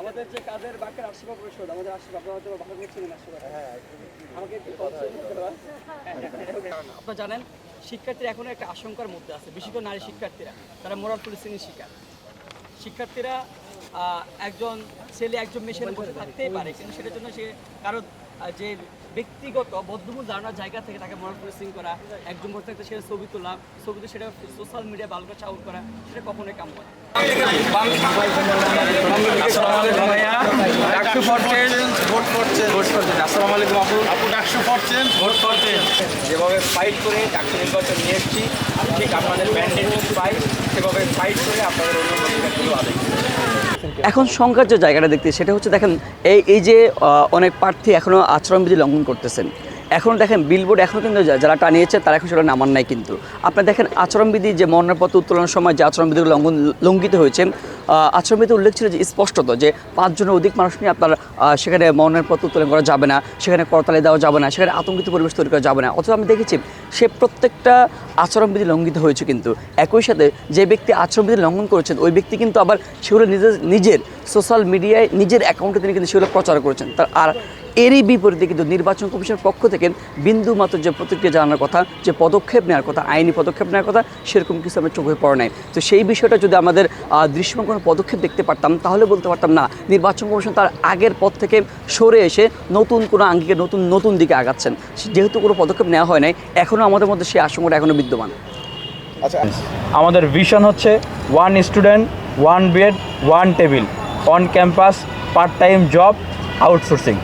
আমাদের যে কাজের আমাদের আপনারা জানেন, শিক্ষার্থীরা এখনও একটা আশঙ্কার মধ্যে আছে। বিশেষ করে নারী শিক্ষার্থীরা, তারা মোরাল পুলিশ শিক্ষার্থীরা একজন ছেলে, একজন সাথে বসে থাকতেই পারে কিন্তু সেটার জন্য সে কারও যে ব্যক্তিগত বদ্ধমূল ধারণার জায়গা থেকে তাকে মোরাল পুলিশিং করা, একজন বসে থাকতে সেটা ছবি তোলা, ছবিতে সেটা সোশ্যাল মিডিয়া বালকা চাউট করা, সেটা কখনোই কাম করে যেভাবে ফাইট করে ডাকসু নির্বাচন নিয়ে এসেছি, ঠিক আপনাদের ম্যান্ডেট পাই, সেভাবে ফাইট করে আপনাদের অনুমতিগুলো আদায়। এখন সংখ্যার যে জায়গাটা দেখতে সেটা হচ্ছে দেখেন, এই এই যে অনেক প্রার্থী এখনও আচরণবিধি লঙ্ঘন করতেছেন। এখন দেখেন বিলবোর্ড এখন কিন্তু যারা টানিয়েছে, তারা এখন সেটা নামান নাই কিন্তু। আপনার দেখেন আচরণবিধি, যে মনোনয়নপত্র উত্তোলনের সময় যে আচরণবিধিগুলো লঙ্ঘন, লঙ্ঘিত হয়েছে আচরণবিধি উল্লেখ ছিল যে স্পষ্টত যে পাঁচজনের অধিক মানুষ নিয়ে আপনার সেখানে মনোনয়নপত্র উত্তোলন করা যাবে না, সেখানে করতালি দেওয়া যাবে না, সেখানে আতঙ্কিত পরিবেশ তৈরি করা যাবে না। অথচ আমি দেখেছি সে প্রত্যেকটা আচরণবিধি লঙ্ঘিত হয়েছে কিন্তু। একই সাথে যে ব্যক্তি আচরণবিধি লঙ্ঘন করেছেন, ওই ব্যক্তি কিন্তু আবার সেগুলো নিজের নিজের সোশ্যাল মিডিয়ায় নিজের অ্যাকাউন্টে তিনি কিন্তু সেগুলো প্রচার করেছেন। তার আর এরই বিপরীতে কিন্তু নির্বাচন কমিশনের পক্ষ থেকে বিন্দু মাত্র যে প্রতিক্রিয়া জানানোর কথা যে পদক্ষেপ নেওয়ার কথা আইনি পদক্ষেপ নেওয়ার কথা সেরকম কিছু আমার চোখে পড়ে নাই। তো সেই বিষয়টা যদি আমাদের দৃশ্যমান কোনো পদক্ষেপ দেখতে পারতাম তাহলে বলতে পারতাম না নির্বাচন কমিশন তার আগের পথ থেকে সরে এসে নতুন কোনো আঙ্গিকে নতুন নতুন দিকে আগাচ্ছেন। যেহেতু কোনো পদক্ষেপ নেওয়া হয় নাই এখনও আমাদের মধ্যে সেই আশঙ্কাটা এখনও বিদ্যমান। আমাদের ভিশন হচ্ছে one student one bed one table on campus part time job outsourcing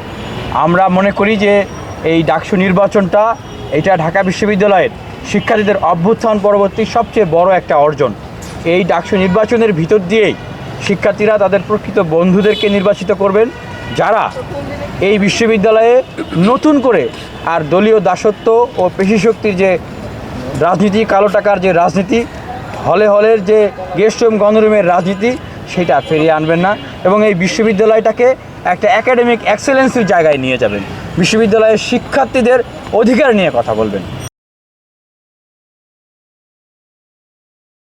আমরা মনে করি যে এই ডাকসু নির্বাচনটা এটা ঢাকা বিশ্ববিদ্যালয়ের শিক্ষার্থীদের অভ্যুত্থান পরবর্তী সবচেয়ে বড় একটা অর্জন। এই ডাকসু নির্বাচনের ভিতর দিয়েই শিক্ষার্থীরা তাদের প্রকৃত বন্ধুদেরকে নির্বাচিত করবেন, যারা এই বিশ্ববিদ্যালয়ে নতুন করে আর দলীয় দাসত্ব ও পেশিশক্তির যে রাজনীতি, কালো টাকার যে রাজনীতি, হলে হলের যে গেস্ট রুম গণরুমের রাজনীতি সেটা ফিরিয়ে আনবেন না এবং এই বিশ্ববিদ্যালয়টাকে একটা একাডেমিক এক্সেলেন্সির জায়গায় নিয়ে যাবেন। বিশ্ববিদ্যালয়ের শিক্ষার্থীদের অধিকার নিয়ে কথা বলবেন।